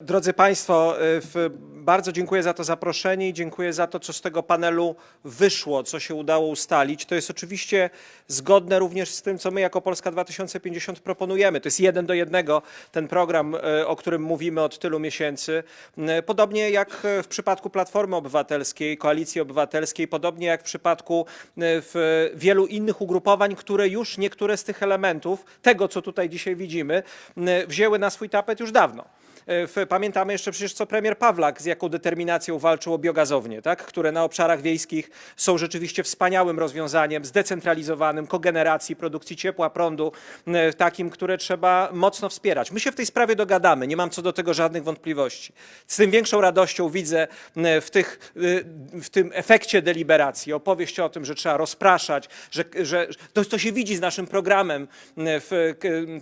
Drodzy Państwo, y, w, bardzo dziękuję za to zaproszenie i dziękuję za to, co z tego panelu wyszło, co się udało ustalić. To jest oczywiście zgodne również z tym, co my jako Polska 2050 proponujemy. To jest jeden do jednego ten program, y, o którym mówimy od tylu miesięcy. Y, Podobnie jak y, w przypadku Platformy Obywatelskiej, Koalicji Obywatelskiej, podobnie jak w przypadku w wielu innych ugrupowań, które już niektóre z tych elementów, tego co tutaj dzisiaj widzimy, y, wzięły na swój tapet już dawno. Pamiętamy jeszcze przecież, co premier Pawlak z jaką determinacją walczył o biogazownie, tak? które na obszarach wiejskich są rzeczywiście wspaniałym rozwiązaniem, zdecentralizowanym, kogeneracji, produkcji ciepła, prądu, takim, które trzeba mocno wspierać. My się w tej sprawie dogadamy, nie mam co do tego żadnych wątpliwości. Z tym większą radością widzę w, tych, e, w tym efekcie deliberacji opowieść o tym, że trzeba rozpraszać, że, że to, to się widzi z naszym programem w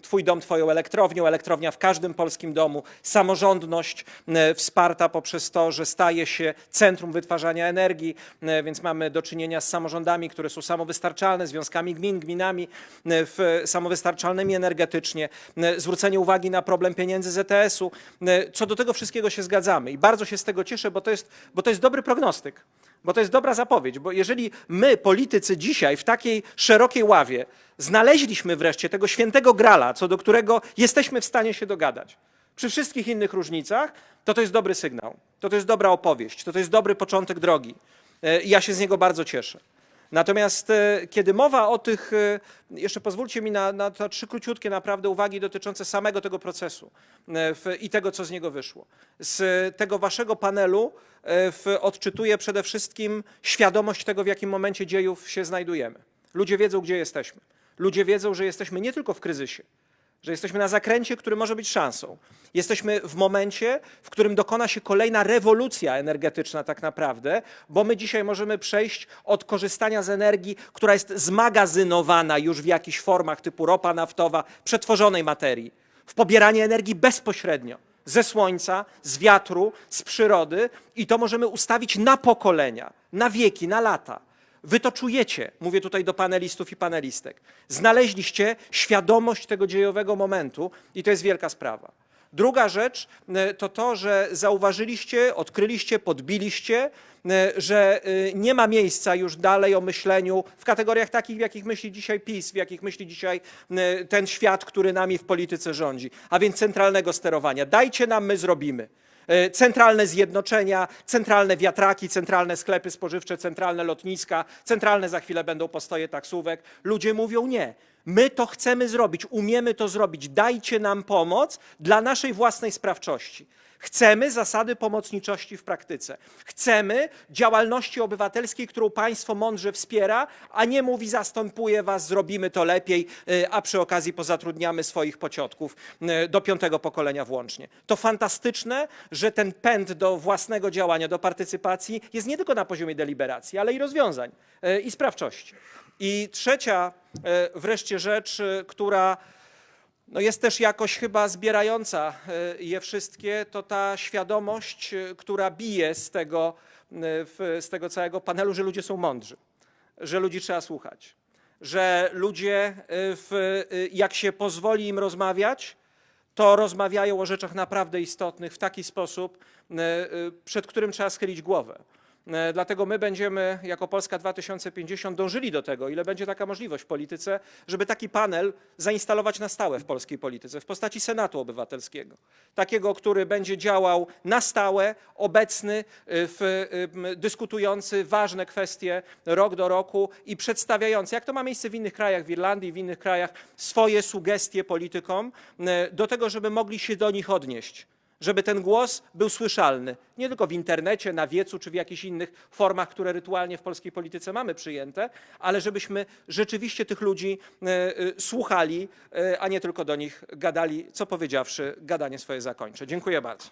Twój dom, Twoją elektrownią, elektrownia w każdym polskim domu, samorządność wsparta poprzez to, że staje się centrum wytwarzania energii, e, więc mamy do czynienia z samorządami, które są samowystarczalne, związkami gmin, gminami e, samowystarczalnymi energetycznie, e, zwrócenie uwagi na problem pieniędzy z ETS-u. E, Co do tego wszystkiego się zgadzamy i bardzo się z tego cieszę, bo to jest, bo to jest dobry prognostyk. Bo to jest dobra zapowiedź, bo jeżeli my, politycy, dzisiaj w takiej szerokiej ławie znaleźliśmy wreszcie tego świętego grala, co do którego jesteśmy w stanie się dogadać, przy wszystkich innych różnicach, to to jest dobry sygnał, to to jest dobra opowieść, to to jest dobry początek drogi. E, I ja się z niego bardzo cieszę. Natomiast e, kiedy mowa o tych, e, jeszcze pozwólcie mi na, na trzy króciutkie naprawdę uwagi dotyczące samego tego procesu w, i tego, co z niego wyszło. Z tego waszego panelu w, odczytuję przede wszystkim świadomość tego, w jakim momencie dziejów się znajdujemy. Ludzie wiedzą, gdzie jesteśmy. Ludzie wiedzą, że jesteśmy nie tylko w kryzysie, że jesteśmy na zakręcie, który może być szansą. Jesteśmy w momencie, w którym dokona się kolejna rewolucja energetyczna, tak naprawdę, bo my dzisiaj możemy przejść od korzystania z energii, która jest zmagazynowana już w jakichś formach typu ropa naftowa, przetworzonej materii, w pobieranie energii bezpośrednio ze słońca, z wiatru, z przyrody i to możemy ustawić na pokolenia, na wieki, na lata. Wy to czujecie, mówię tutaj do panelistów i panelistek. Znaleźliście świadomość tego dziejowego momentu i to jest wielka sprawa. Druga rzecz e, to to, że zauważyliście, odkryliście, podbiliście, e, że e, nie ma miejsca już dalej o myśleniu w kategoriach takich, w jakich myśli dzisiaj PiS, w jakich myśli dzisiaj ten świat, który nami w polityce rządzi, a więc centralnego sterowania. Dajcie nam, my zrobimy. E, Centralne zjednoczenia, centralne wiatraki, centralne sklepy spożywcze, centralne lotniska, centralne za chwilę będą postoje taksówek. Ludzie mówią nie. My to chcemy zrobić, umiemy to zrobić. Dajcie nam pomoc dla naszej własnej sprawczości. Chcemy zasady pomocniczości w praktyce. Chcemy działalności obywatelskiej, którą państwo mądrze wspiera, a nie mówi zastępuje was, zrobimy to lepiej, y, a przy okazji pozatrudniamy swoich pociotków y, do piątego pokolenia włącznie. To fantastyczne, że ten pęd do własnego działania, do partycypacji jest nie tylko na poziomie deliberacji, ale i rozwiązań y, i sprawczości. I trzecia wreszcie rzecz, która no jest też jakoś chyba zbierająca e, je wszystkie, to ta świadomość, e, która bije z tego, e, z tego całego panelu, że ludzie są mądrzy, że ludzi trzeba słuchać, że ludzie, w, jak się pozwoli im rozmawiać, to rozmawiają o rzeczach naprawdę istotnych w taki sposób, przed którym trzeba schylić głowę. E, Dlatego my będziemy jako Polska 2050 dążyli do tego, ile będzie taka możliwość w polityce, żeby taki panel zainstalować na stałe w polskiej polityce w postaci Senatu Obywatelskiego. Takiego, który będzie działał na stałe, obecny, y, w, m, dyskutujący ważne kwestie rok do roku i przedstawiający, jak to ma miejsce w innych krajach, w Irlandii, w innych krajach, swoje sugestie politykom do tego, żeby mogli się do nich odnieść żeby ten głos był słyszalny. Nie tylko w internecie, na wiecu czy w jakichś innych formach, które rytualnie w polskiej polityce mamy przyjęte, ale żebyśmy rzeczywiście tych ludzi e, e, słuchali, e, a nie tylko do nich gadali, co powiedziawszy, gadanie swoje zakończę. Dziękuję bardzo.